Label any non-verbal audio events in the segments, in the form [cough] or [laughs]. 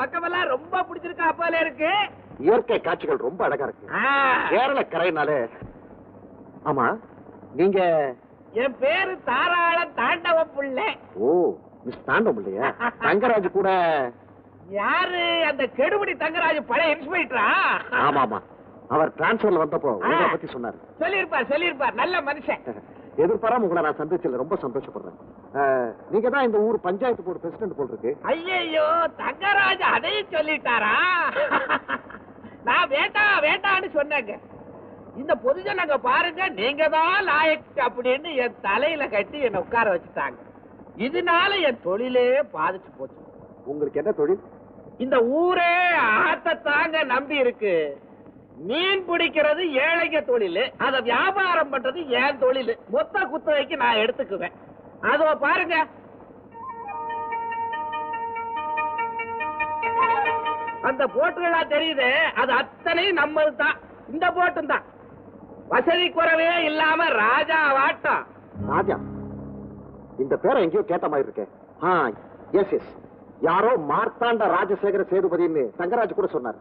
பக்கமெல்லாம் ரொம்ப பிடிச்சிருக்கா போல இருக்கு. இயற்கை காட்சிகள் ரொம்ப அழகா இருக்கு. கேரள கரைனாலே ஆமா நீங்க என் பேரு தாராள தாண்டவ புள்ளை ஓ மிஸ் தாண்டம் இல்லையா தங்கராஜ் கூட யாரு அந்த கெடுபடி தங்கராஜ் பழைய இன்ஸ்பெக்டரா? ஆமா ஆமா அவர் டிரான்ஸ்பர்ல வந்தப்போ உங்களை. பத்தி சொன்னாரு. சொல்லிருப்பார் சொல்லிருப்பார் நல்ல மனுஷன். [laughs] எதிர்பாராம உங்களை நான் சந்திச்சதுல ரொம்ப சந்தோஷப்படுறேன். நீங்க தான் இந்த ஊர் பஞ்சாயத்து போர்டு பிரசிடென்ட் போல் இருக்கு. ஐயையோ தங்கராஜ் அதையும் சொல்லிட்டாரா? நான் வேண்டா வேண்டான்னு சொன்னேங்க. இந்த பொதுஜனங்க பாருங்க நீங்க தான் லாயக் அப்படின்னு என் தலையில கட்டி என்ன உட்கார வச்சுட்டாங்க. இதனால என் தொழிலே பாதிச்சு போச்சு. உங்களுக்கு என்ன தொழில்? இந்த ஊரே ஆத்தத்தாங்க நம்பி இருக்கு. மீன் பிடிக்கிறது ஏழைங்க தொழில் அத வியாபாரம் பண்றது ஏன் தொழில். மொத்த குத்தகைக்கு நான் எடுத்துக்குவேன். அதோ பாருங்க. அந்த போட்டுகளா தெரியுது? அது அத்தனையும் நம்மது தான் இந்த போட்டும் தான் வசதி குறைவே இல்லாம ராஜா வாட்டம் ராஜா இந்த பேரை எங்கேயோ கேட்ட மாதிரி இருக்கேன் எஸ் எஸ் யாரோ மார்த்தாண்ட ராஜசேகர சேதுபதின்னு தங்கராஜ் கூட சொன்னார்.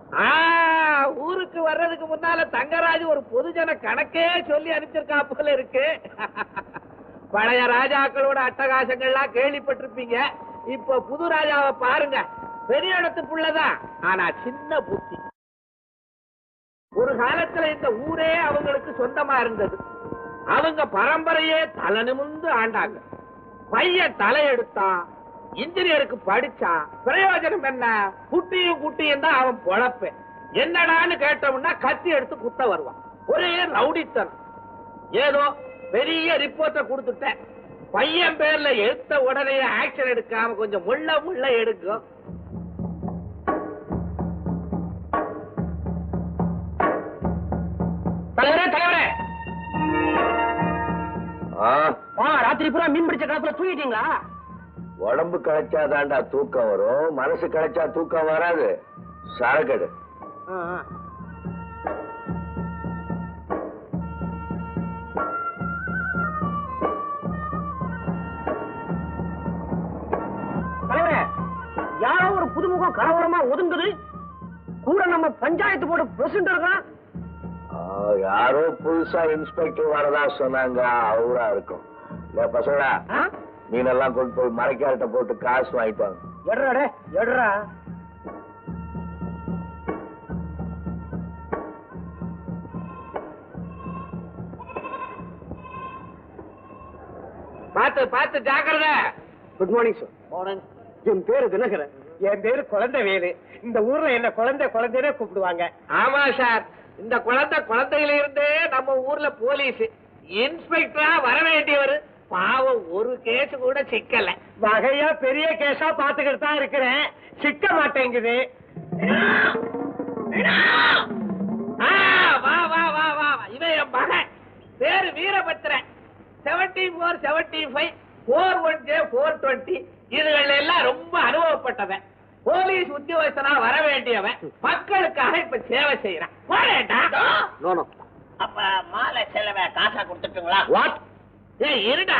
ஊருக்கு வர்றதுக்கு முன்னால தங்கராஜ் ஒரு பொதுஜன கணக்கே சொல்லி அனுப்பிச்சிருக்கா போல இருக்கு. பழைய ராஜாக்களோட அட்டகாசங்கள்லாம் கேள்விப்பட்டிருப்பீங்க. இப்ப புது ராஜாவை பாருங்க. பெரிய இடத்து புள்ளதான் ஆனா சின்ன புத்தி. ஒரு காலத்துல இந்த ஊரே அவங்களுக்கு சொந்தமா இருந்தது. அவங்க பரம்பரையே தலை நிமிர்ந்து ஆண்டாங்க. பையன் தலையெடுத்தான் இன்ஜினியருக்கு படிச்சான் பிரயோஜனம் என்ன? குட்டியும் குட்டியும் தான் அவன் பொழப்பேன் என்னடான்னு கேட்டோம்னா கத்தி எடுத்து குத்த வருவான். ஒரே ரவுடித்தனம். ஏதோ பெரிய ரிப்போர்ட்ட கொடுத்துட்டேன். பையன் பேர்ல எடுத்த உடனே ஆக்ஷன் எடுக்காம கொஞ்சம் முள்ள முள்ள எடுக்கும் தலைவரே தலைவரே. ராத்திரி பூரா மீன் பிடிச்ச காலத்துல தூங்கிட்டீங்களா? உடம்பு களைச்சாதான்டா தூக்கம் வரும். மனசு களைச்சா தூக்கம் வராது. சரக்கடு யாரோ ஒரு புதுமுகம் கலவரமா ஒதுங்குது. கூட நம்ம பஞ்சாயத்து போர்டு பிரசிடண்ட் இருக்கான். ஆ, யாரோ புதுசா இன்ஸ்பெக்டர் வரதா சொன்னாங்க. அவரா இருக்கும். இல்ல பசங்களா? மீனெல்லாம் கொண்டு போய் மறைக்கார்ட்ட போட்டு காசு வாங்கிட்டு வாங்க எடுறாடே எடுறா. பாத்து பாத்து ஜாக்கிரதை. குட் மார்னிங் சார் என் பேரு தினகரன். என் பேரு குழந்தை வேலு. இந்த ஊர்ல என்ன குழந்தை குழந்தைனே கூப்பிடுவாங்க. ஆமா சார். இந்த குழந்தை குழந்தையில இருந்தே நம்ம ஊர்ல போலீஸ். இன்ஸ்பெக்டரா வர வேண்டியவர். பாவம் ஒரு கேஸ் கூட சிக்கல. வகையா பெரிய கேஸா பாத்துக்கிட்டு தான் இருக்கிறேன். சிக்க மாட்டேங்குது. ஆ, வா வா வா வா வா. இவன் என் மகன். பேரு Veerabhadran seventy four seventy five four one J four twenty இதுகள் எல்லாம் ரொம்ப அனுபவப்பட்டவன். போலீஸ் உத்தியோகஸ்தனா வர வேண்டியவன். மக்களுக்காக இப்ப சேவை செய்யறான். போறேன்டா நோ நோ. அப்ப மாலை செலவை காசா கொடுத்துட்டுங்களா? வாட் ஏய் இருடா.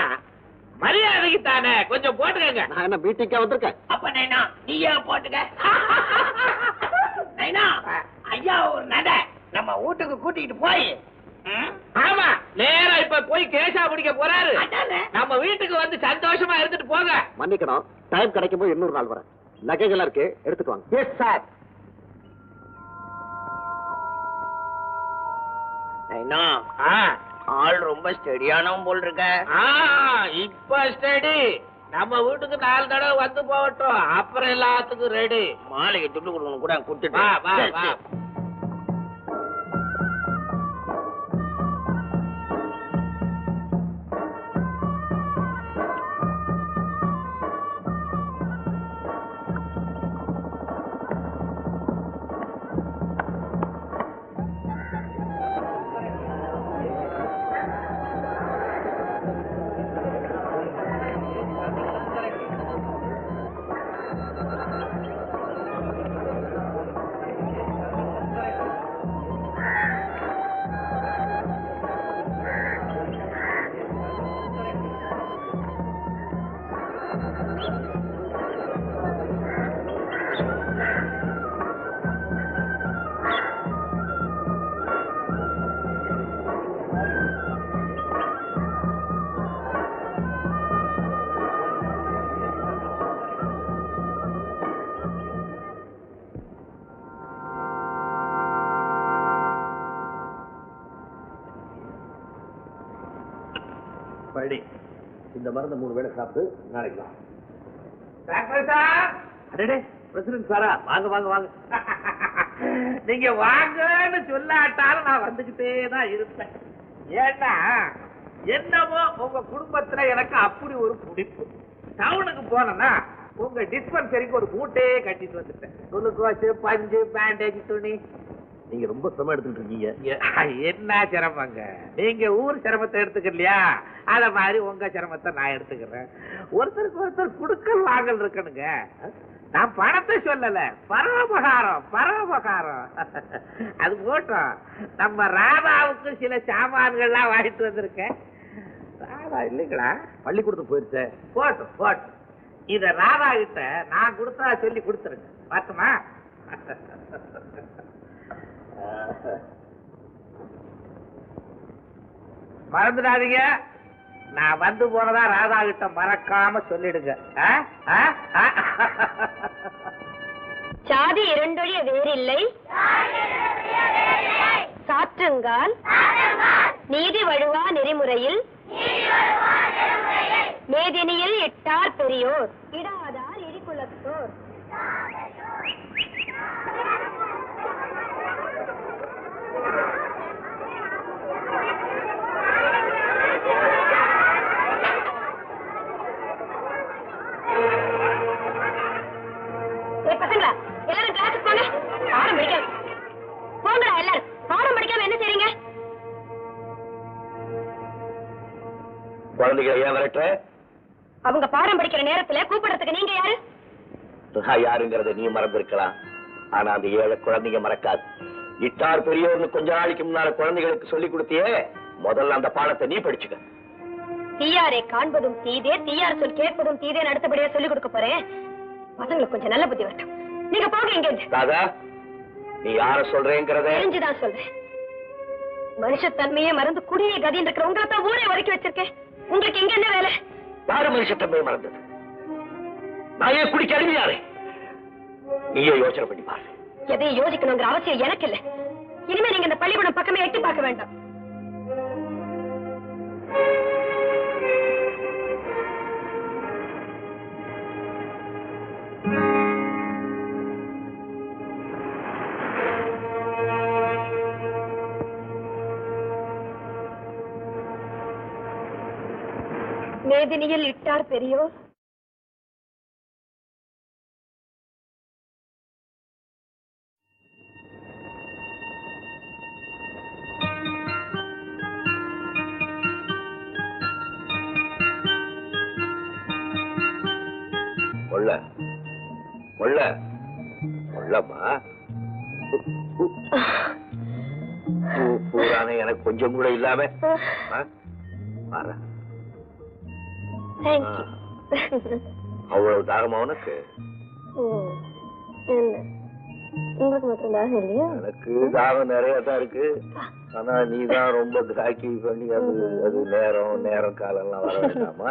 மரியாதைக்கு தானே. கொஞ்சம் போட்டுக்கங்க. நான் என்ன மீட்டிங்கா வந்திருக்கேன்? அப்ப நைனா நீயே போட்டுக்க? நைனா ஐயா ஒரு நட நம்ம வீட்டுக்கு கூட்டிட்டு போய் ஆமா நேரா இப்ப போய் கேஷா பிடிக்க போறாரு. நம்ம வீட்டுக்கு வந்து சந்தோஷமா இருந்துட்டு போங்க. மன்னிக்கணும். டைம் கிடைக்கும் போது இன்னொரு நாள் வரேன். நகைகள் இருக்கு எடுத்துட்டு வாங்க. எஸ் சார் நைனா. ஆ. ஆள் ரொம்ப ஸ்டெடியானவன் போல் இருக்க இப்ப ஸ்டடி. நம்ம வீட்டுக்கு நாலு தடவை வந்து போகட்டும். அப்புறம் எல்லாத்துக்கும் ரெடி. மாலைக்கு துட்டு கொடுக்கணும் கூட கொடுத்துட்டு. மூணு வேளை சாப்பிட்டு நாளைக்கு டாக்டர் பிரசிடன்ட் சாரா வாங்க வாங்க வாங்க. [laughs] நீங்க வாங்கன்னு சொல்லாட்டாலும் நான் வந்துகிட்டே தான் இருப்பேன். ஏன்னா என்னமோ உங்க குடும்பத்துல எனக்கு அப்படி ஒரு பிடிப்பு. டவுனுக்கு போனேன்னா உங்க டிஸ்பென்சரிக்கு ஒரு மூட்டையே கட்டிட்டு வந்துட்டேன். குளுக்கோஸ் பஞ்சு பேண்டேஜ் துணி. நீங்க ரொம்ப சிரமம் எடுத்துட்டு இருக்கீங்க. என்ன சிரமங்க? நீங்க ஊர் சிரமத்தை எடுத்துக்கலையா? அத மாதிரி உங்க சிரமத்தை நான் எடுத்துக்கிறேன். ஒருத்தருக்கு ஒருத்தர் குடுக்கல் வாங்கல் இருக்கணுங்க. நான் பணத்தை சொல்லல. பரோபகாரம் பரோபகாரம் அது போட்டோம். நம்ம ராதாவுக்கு சில சாமான்கள்லாம் வாங்கிட்டு வந்திருக்கேன். ராதா இல்லைங்களா? பள்ளிக்கூடத்துக்கு போயிருச்சே. போட்டும் போட்டும். இத ராதா கிட்ட நான் கொடுத்தா சொல்லி கொடுத்துருங்க. பார்த்துமா? [laughs] மறந்துடாதீங்க. நான் வந்து போனதா ராதா கிட்ட மறக்காம சொல்லிடுங்க. ஆ? ஆ? ஆ? [laughs] சாதி இரண்டொழிய வேறில்லை. சாற்றுங்கால். நீதி வழுவா நெறிமுறையில். மேதினியில் இட்டார் பெரியோர். இடாதார் இடிக்குலத்தோர் ஏய் பசங்களா எல்லாரும் கிளாஸுக்கு போங்க பாடம் படிக்க போங்கடா எல்லாரும் பாடம் படிக்காம என்ன செய்றீங்க குழந்தைகளை ஏன் விரட்டுற? அவங்க பாடம் படிக்கிற நேரத்துல கூப்பிடுறதுக்கு நீங்க யாரு? யாருங்கிறத நீ மறந்திருக்கலாம். ஆனா அந்த ஏழை குழந்தைங்க மறக்காது. இட்டார் பெரியவர்னு கொஞ்ச நாளைக்கு முன்னால குழந்தைகளுக்கு சொல்லி கொடுத்தியே முதல்ல அந்த பாடத்தை நீ படிச்சுக்க. தீயாரை காண்பதும் தீதே தீயார் சொல் கேட்பதும் தீதே அடுத்தபடியா சொல்லிக் கொடுக்க போறேன் பசங்களுக்கு கொஞ்சம் நல்ல புத்தி வரட்டும். நீங்க போங்க இங்க ராதா நீ யார சொல்றேங்கிறத? தெரிஞ்சுதான் சொல்றேன். மனுஷத்தன்மையே மறந்து குடியை கதின்னு இருக்கிற உங்களை தான் ஊரே ஒதுக்கி வச்சிருக்கேன். உங்களுக்கு இங்க என்ன வேலை? யாரு மனுஷத்தன்மையை மறந்தது? நான் ஏன் குடிக்க அடிமையாரே நீயே யோசனை பண்ணி பாரு. எதையும் யோசிக்கணுங்கிற அவசியம் எனக்கு இல்ல இனிமே நீங்க இந்த பள்ளிக்கூடம் பக்கமே எட்டி பார்க்க வேண்டாம். மேதினியில் இட்டார் பெரியோர். கொள்ள. கொள்ளம்மா? பூரான எனக்கு கொஞ்சம் கூட இல்லாம. அவ்வளவு தாகமா உனக்கு? என்ன? உங்களுக்கு மட்டும் தான் இல்லையா? எனக்கு தாகம் நிறைய தான் இருக்கு. ஆனா நீ தான் ரொம்ப தாக்கி பண்ணி அது அது நேரம் நேரம் காலம் எல்லாம் வர வேண்டாமா?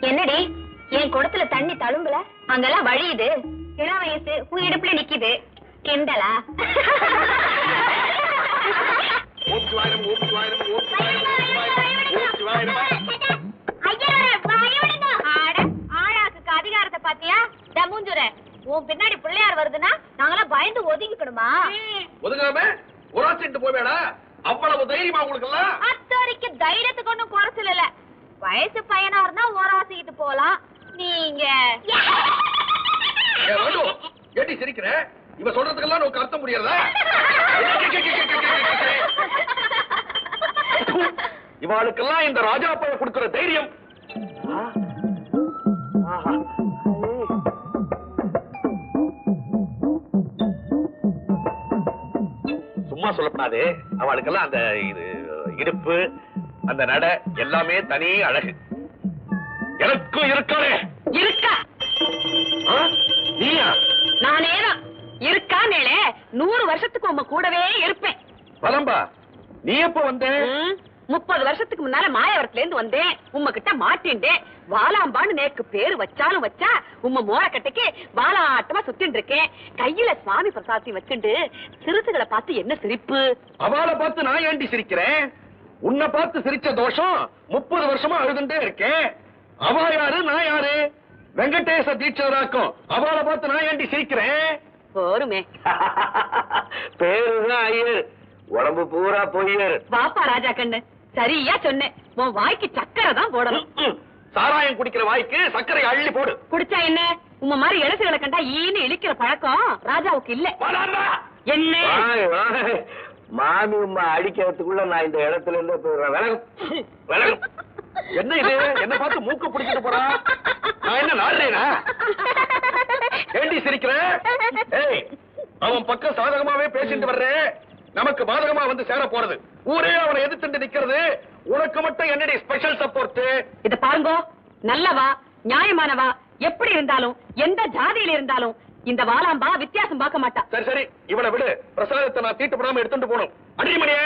என்னடி? என் குடத்துல தண்ணி தழும்பல? அங்கெல்லாம் வழியுது. இள வயசு உன் இடுப்புல நிக்குது. கிண்டலா? [laughs] ஆளாக்கு அதிகாரத்தை பாத்தியா தமுஞ்சுர உன் பின்னாடி பிள்ளையார் வருதுன்னா நாங்களாம் பயந்து ஒதுங்கிக்கணுமா ஒதுங்காம உராசிட்டு போவேடா அவ்வளவு தைரியமா உங்களுக்கு எல்லாம் அத்தோரிக்கு தைரியத்துக்கு ஒண்ணும் குறைச்சல் இல்ல வயசு பையனா இருந்தா ஓராசிக்கிட்டு போலாம் நீங்க ஏ, வாண்டு, ஏண்டி சிரிக்கிற இவ சொல்றதுக்கெல்லாம் உனக்கு அர்த்தம் புரியறதா [laughs] இவாளுக்கெல்லாம் இந்த ராஜா பழம் கொடுக்கிற தைரியம். சும்மா சொல்லப்படாது. அவளுக்கெல்லாம் அந்த இது இடுப்பு அந்த நட எல்லாமே தனி அழகு. எனக்கும் இருக்காளே. இருக்கா? நீயா? நானேதான். இருக்கா நேளே நூறு வருஷத்துக்கு உங்க கூடவே இருப்பேன். பலம்பா நீ எப்ப வந்த? முப்பது வருஷத்துக்கு முன்னால மாயவரத்துல இருந்து வந்தேன். உம்ம கிட்ட மாட்டின்டேன் வாலாம்பான்னு நேக்கு பேரு வச்சாலும் வச்சா உம்ம மோரக்கட்டைக்கு வாலாட்டமா சுத்தின்னு இருக்கேன் கையில சுவாமி பிரசாத்தி வச்சுண்டு சிறுசுகளை பார்த்து என்ன சிரிப்பு? அவளை பார்த்து நான் ஏண்டி சிரிக்கிறேன்? உன்னை பார்த்து சிரிச்ச தோஷம் முப்பது வருஷமா அழுதுண்டே இருக்கேன் அவ யாரு நான் யாரு? வெங்கடேச தீட்சராக்கும் அவளை பார்த்து நான் ஏண்டி சிரிக்கிறேன்? போருமே. [laughs] பேருதான் ஐயர். உடம்பு பூரா பொய்யர் வாப்பா ராஜா கண்ணு. சரியா சொன்னேன். உன் வாய்க்கு சக்கரை தான் போடணும். சாராயம் குடிக்கிற வாய்க்கு சர்க்கரை அள்ளி போடு. குடிச்சா என்ன? உம்ம மாதிரி இளசுகளை கண்டா ஈன்னு இழிக்கிற பழக்கம் ராஜாவுக்கு இல்ல. என்ன. மாமி உம்மா அடிக்கிறதுக்குள்ள நான் இந்த இடத்துல இருந்து போயிடுறேன் விலகும். விலகும். என்ன இது? என்ன பார்த்து மூக்கு பிடிச்சிட்டு போறா? நான் என்ன நாடுறேனா? ஏண்டி சிரிக்கிற? ஏய் அவன் பக்கம் சாதகமாவே பேசிட்டு வர்றேன் நமக்கு பாதகமா வந்து சேர போறது. ஊரே அவனை எதிர்த்து நிக்கிறது. உனக்கு மட்டும் என்னடி ஸ்பெஷல் சப்போர்ட் இத பாருங்கோ. நல்லவா நியாயமானவா எப்படி இருந்தாலும் எந்த ஜாதியில இருந்தாலும் இந்த வாலாம்பா வித்தியாசம் பார்க்க மாட்டா. சரி சரி. இவனை விடு. பிரசாதத்தை நான் தீட்டுப்படாம எடுத்துட்டு போகணும். அடிமணியே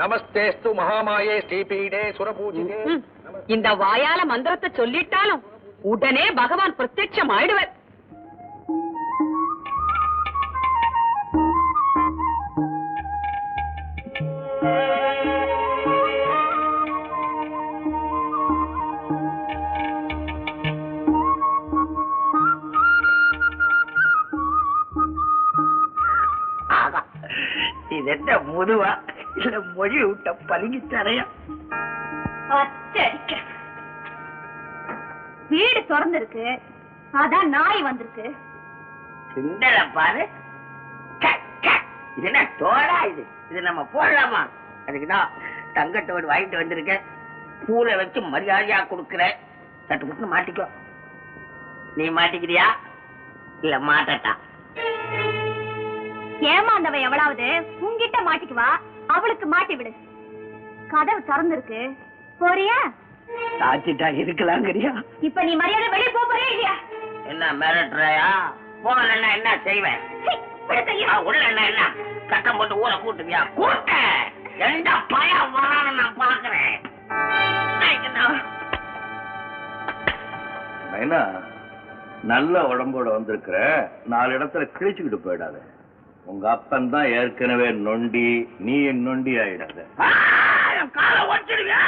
நமஸ்தேஸ்து மகாமாயே ஸ்ரீபீடே சுரபூஜிதே. இந்த வாயால மந்திரத்தை சொல்லிட்டாலும் உடனே பகவான் பிரத்யட்சம் ஆயிடுவர் இது என்ன முதுவா? இல்ல மொழி விட்ட பதுங்கி தரையா? வீடு திறந்திருக்கு. அதான் நாய் வந்திருக்கு. சிந்தல பாரு. இது என்ன தோடா இது? இது நம்ம போடலாமா? அதுக்குதான் தங்கத்தோடு வாங்கிட்டு வந்திருக்கேன். பூலை வச்சு மரியாதையா கொடுக்குறேன் சட்டு புட்டு மாட்டிக்கோ. நீ மாட்டிக்கிறியா? இல்ல மாட்டட்டா. ஏமாந்தவ எவளாவது உங்கிட்ட மாட்டிக்குவா அவளுக்கு மாட்டி விடு. கதவு திறந்திருக்கு. போறியா? சாச்சிட்டா இருக்கலாங்கிறியா? இப்ப நீ மரியாதை வெளியே போறியா இல்லையா? என்ன மிரட்டுறையா? போகலன்னா என்ன செய்வேன்? உள்ள என்ன என்ன? சட்டம் போட்டு ஊரை கூட்டுவியா கூட்ட எந்த பயம் வரான்னு நான் பாக்குறேன் நைனா நல்ல உடம்போட வந்திருக்கிற நாலு இடத்துல கிழிச்சுக்கிட்டு போயிடாத. உங்க அப்பன் தான் ஏற்கனவே நொண்டி நீ நொண்டி ஆயிடாத. ஒடிச்சிடுவியா?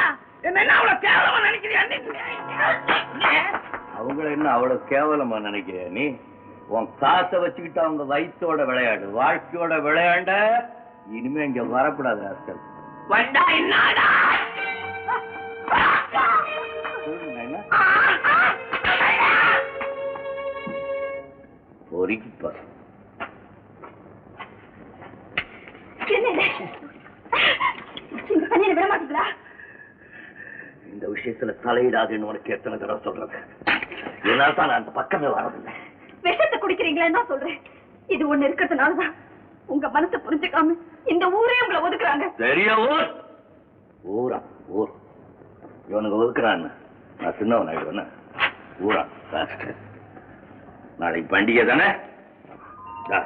என்ன அவ்வளவு கேவலமா நினைக்கிறியா? நீ? அவங்கள என்ன அவ்வளவு கேவலமா நினைக்கிற நீ? உன் காசை வச்சுக்கிட்டு அவங்க வயித்தோட விளையாடு வாழ்க்கையோட விளையாண்ட இனிமே இங்க வரக்கூடாது ஆட்கள் வந்தா என்னடா பொறிக்குப்பா விட மாட்டீங்களா இந்த விஷயத்துல தலையிடாதுன்னு உனக்கு எத்தனை தடவை சொல்றது? இதனால தான் நான் அந்த பக்கமே வரதில்லை விஷத்தை குடிக்கிறீங்களேன்னு தான் சொல்றேன்? இது ஒண்ணு இருக்கிறதுனாலதான் உங்க மனசை புரிஞ்சுக்காம இந்த ஊரே உங்களை ஒதுக்குறாங்க. பெரிய ஊர்! ஊரா? ஊர். இவனுக்கு ஒதுக்குறான்னு. நான் சின்னவன் ஆயிடுவேன். ஊரா. நாளைக்கு பண்டிகை தானே? தா.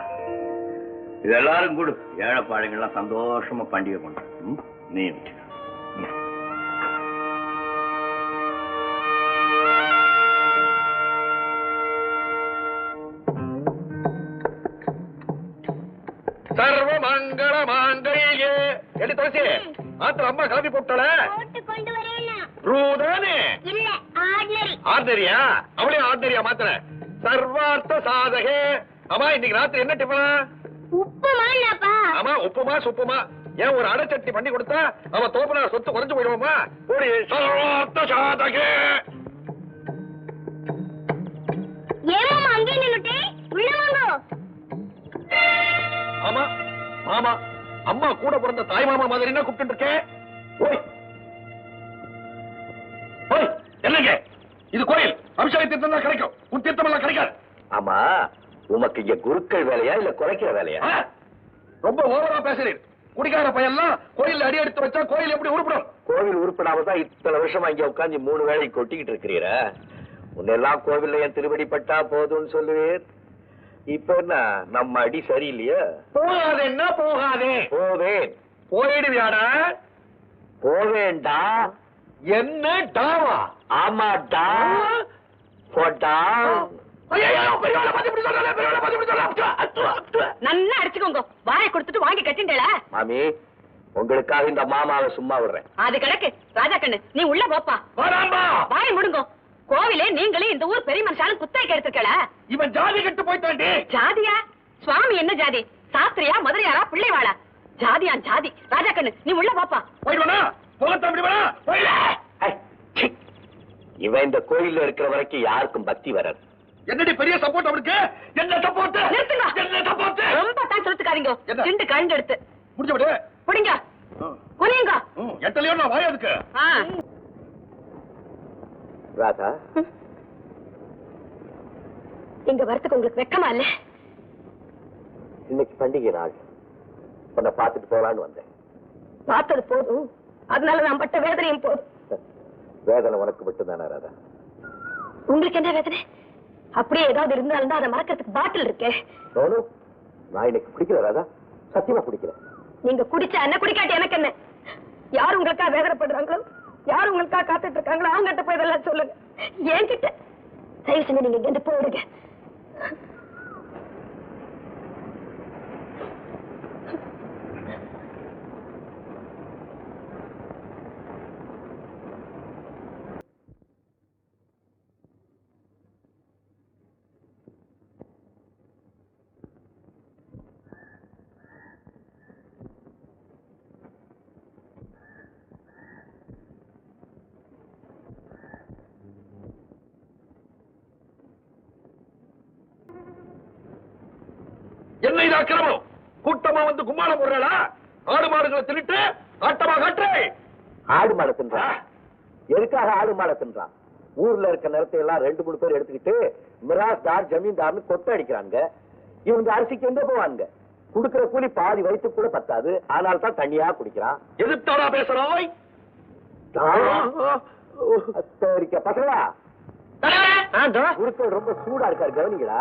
இது எல்லாரும் கொடு ஏழைப்பாளைங்கெல்லாம் சந்தோஷமா பண்டிகை கொண்டாடு. நீ துளசி. ஆத்துல அம்மா காபி போட்டால ரூ தானே? ஆர்டினரியா அவளே ஆர்டினரியா மாத்திர சர்வார்த்த சாதகே. அம்மா இன்னைக்கு ராத்திரி என்ன டிஃபனா உப்புமா ஆமா உப்புமா சுப்புமா. ஏன் ஒரு அடைச்சட்டி பண்ணி கொடுத்தா அவன் தோப்பனார் சொத்து குறைஞ்சு போயிடுவோமா? கூடி சர்வார்த்த சாதகே. ஏமாமா அங்கே ஆமா மாமா. அம்மா கூட பிறந்த தாய் மாமா மாதிரி என்ன கூப்பிட்டு இருக்கேன் என்னங்க? இது கோயில். அபிஷேக தீர்த்தம் தான் கிடைக்கும். உன் தீர்த்தம் எல்லாம் கிடைக்காது. ஆமா உமக்கு இங்க குருக்கள் வேலையா இல்ல குறைக்கிற வேலையா? ரொம்ப ஓவரா பேசுறீர். குடிக்கார பையன்லாம் கோயில்ல அடி எடுத்து வச்சா கோயில் எப்படி உருப்படும்? கோவில் உருப்படாம தான் இத்தனை வருஷமா இங்க உட்கார்ந்து மூணு வேளை கொட்டிக்கிட்டு இருக்கிறீர? உன்னெல்லாம் கோவில்ல என் திருவடி பட்டா போதும்னு சொல்லுவீர். இப்ப என்ன? நம்ம அடி சரியில்லையா? போகாதேன்னா போகாதே. போவேன். போயிடுவியாடா. போவேண்டா. என்ன டாவா? ஆமாடா. போட்டா. நல்லா அடிச்சுக்கோங்க. வாயை கொடுத்துட்டு வாங்கி கட்டிண்டல மாமி உங்களுக்காக இந்த மாமாவை சும்மா விடுறேன். அது கிடக்கு. ராஜா கண்ணு நீ உள்ள போப்பா. வாயை முடுங்கோ. கோவிலே நீங்களே இந்த ஊர் பெரிய மனுஷாலும் குத்தாய்க்கு எடுத்துக்கல இவன் ஜாதி கட்டு போயிட்டாண்டி ஜாதியா? சுவாமி என்ன ஜாதி? சாஸ்திரியா மதுரையாரா பிள்ளைவாளா? ஜாதியா ஜாதி. ராஜா கண்ணு நீ உள்ள போப்பா போயிடுவானா? போகத்த அப்படி வேணா போயிட. ஐ, சீ. இவன் இந்த கோயில்ல இருக்கிற வரைக்கும் யாருக்கும் பக்தி வராது. என்னடி பெரிய சப்போர்ட் அவனுக்கு? என்ன சப்போர்ட் நிறுத்துங்க. என்ன சப்போர்ட் ரொம்ப தான் சொல்லிட்டுக்காதீங்க என்ன? திண்டு கண்டு எடுத்து முடிஞ்ச விடு. புடிங்க குனியுங்க. ம், எட்டலையோ நான் வாய அதுக்கு? ஆ. ராதா. இங்க வரத்துக்கு உங்களுக்கு வெக்கமா இல்ல? இன்னைக்கு பண்டிகை நாள். உன்னை பார்த்துட்டு போலான்னு வந்தேன். பார்த்தது போதும். அதனால நான் பட்ட வேதனையும் போதும். வேதனை உனக்கு மட்டும்தானே ராதா? உங்களுக்கு என்ன வேதனை? அப்படியே ஏதாவது இருந்தாலும் அதை மறக்கிறதுக்கு பாட்டில் இருக்கே. சோனு நான் இன்னைக்கு குடிக்கிறேன் ராதா. சத்தியமா குடிக்கிறேன் நீங்க குடிச்சா என்ன குடிக்காட்டி எனக்கு என்ன? யார் உங்களுக்கா வேதனைப்படுறாங்களோ? யார் உங்களுக்கா காத்துட்டு இருக்காங்களோ அவங்ககிட்ட போய் இதெல்லாம் சொல்லுங்க. என்கிட்ட. தயவு செஞ்சு நீங்க இங்க போயிடுங்க. என்ன இது அக்கிரமம்? கூட்டமா வந்து கும்மாளம் போடுறா ஆடு மாடுகளை தின்னுட்டு ஆட்டமா காட்டுறே? ஆடு மாடை தின்றான் எதுக்காக ஆடு மாடை தின்றான் ஊர்ல இருக்க நிலத்தை எல்லாம் ரெண்டு மூணு பேர் எடுத்துக்கிட்டு மிராஸ்தார் ஜமீன்தார்னு கொட்டை அடிக்கிறாங்க. இவங்க அரிசிக்கு எங்க போவாங்க? குடுக்கிற கூலி பாதி வயிற்று கூட பத்தாது. அதனால தான் தண்ணியா குடிக்கிறான். எதிர்த்தாடா பேசுறாய்? அத்தரிக்க. பசங்களா? ரொம்ப சூடா இருக்காரு கவனிங்களா?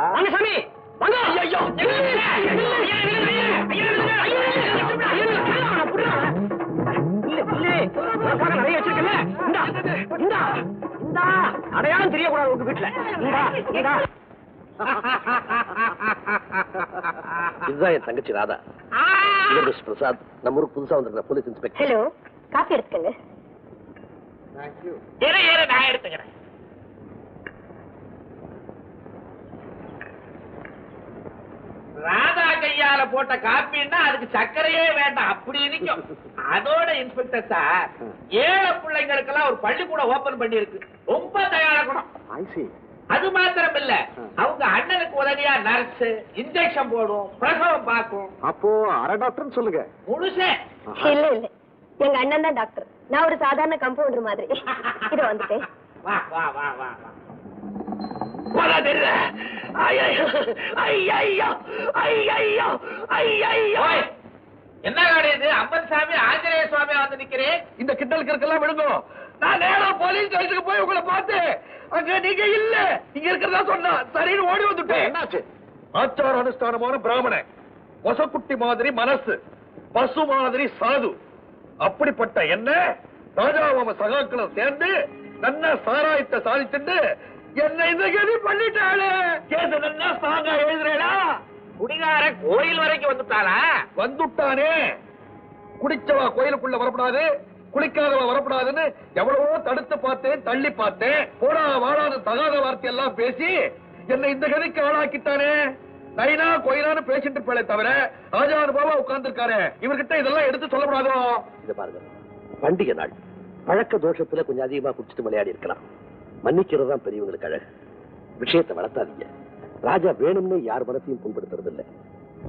வாங்க சாமி வாங்க ஐயோ! நிறைய வச்சிருக்கல இந்தா! இந்தா! இந்தா! அடையாளம் தெரியக்கூடாது உங்க வீட்டுல. இந்தா! இந்தா! இதுதான் என் தங்கச்சி ராதா. மிஸ் பிரசாத். நம்ம ஊருக்கு புதுசா வந்திருக்க போலீஸ் இன்ஸ்பெக்டர். ஹலோ காஃபி எடுத்துக்கங்க. நான் எடுத்துக்கிறேன். ராதா கையால போட்ட காப்பின்னா அதுக்கு சர்க்கரையே வேண்டாம். அப்படி நிக்கும். அதோட இன்ஸ்பெக்டர் சார் ஏழை பிள்ளைங்களுக்கெல்லாம் ஒரு பள்ளிக்கூடம் ஓபன் பண்ணிருக்கு ரொம்ப தயார குணம் ஐ சி அது மாத்திரம் இல்ல அவங்க அண்ணனுக்கு உதவியா நர்ஸ் இன்ஜெக்ஷன் போடும் பிரசவம் பார்க்கும். அப்போ அரை டாக்டர்னு சொல்லுங்க. முழுசே. இல்ல இல்ல. எங்க அண்ணன் தான் டாக்டர் நான் ஒரு சாதாரண கம்பவுண்டர் மாதிரி. இது வந்துட்டேன். வா வா வா வா வா. என்ன காடு இது? அம்மன் சாமி ஆஞ்சநேய சுவாமி வந்து நிக்கிறேன் இந்த கிண்டலுக்கு இருக்கலாம் விடுங்க நான் நேரா போலீஸ் ஸ்டேஷனுக்கு போய் உங்களை பார்த்தேன். அங்க நீங்க இல்ல. இங்க இருக்கிறதா சொன்னா சரின்னு ஓடி வந்துட்டேன். என்னாச்சு? ஆச்சார அனுஷ்டானமான பிராமணன். பொசக்குட்டி மாதிரி மனசு. பசு மாதிரி சாது. அப்படிப்பட்ட என்ன? ராஜாவாம சகாக்களும் சேர்ந்து நன்ன சாராயத்தை சாதிச்சுட்டு என்ன இந்த கதி பண்ணிட்டாளே? கேச நன்னா சாங்கா எழுதுறேடா குடிகார கோயில் வரைக்கும் வந்துட்டாளா? வந்துட்டானே. குடிச்சவா கோயிலுக்குள்ள வரக்கூடாது குளிக்காதவா வரக்கூடாதுன்னு எவ்வளவோ தடுத்து பார்த்தேன் தள்ளி பார்த்தேன். போடா வாடான்னு தகாத வார்த்தை எல்லாம் பேசி என்னை இந்த கதிக்கு ஆளாக்கிட்டானே. நைனா கோயிலான்னு பேசிட்டு இருப்பாளே தவிர ராஜானுபாவா உட்கார்ந்துருக்காரு. இவர்கிட்ட இதெல்லாம் எடுத்து சொல்லக்கூடாதோ இது பாருங்க. பண்டிகை நாள். பழக்க தோஷத்துல கொஞ்சம் அதிகமா குடிச்சிட்டு விளையாடி இருக்கலாம். மன்னிக்கிறது தான் பெரியவங்களுக்கு அழகு. விஷயத்தை வளர்த்தாதீங்க. ராஜா வேணும்னு யார் மனசையும் புண்படுத்துறது இல்ல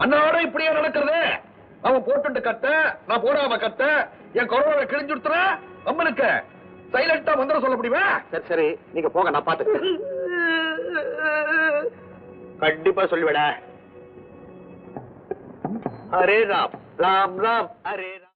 அண்ணாவோட இப்படியே நடக்கிறது. அவன் போட்டுட்டு கத்த நான் போடாம கத்த என் கொரோனா கிழிஞ்சுடுத்துறா அம்மனுக்கு. சைலண்டா மந்திரம் சொல்ல முடியுமா? சரி சரி நீங்க போங்க நான் பாத்துக்கிறேன் கண்டிப்பா சொல்லுவேடா. ஹரே ராம் ராம் ராம் ஹரே ராம்.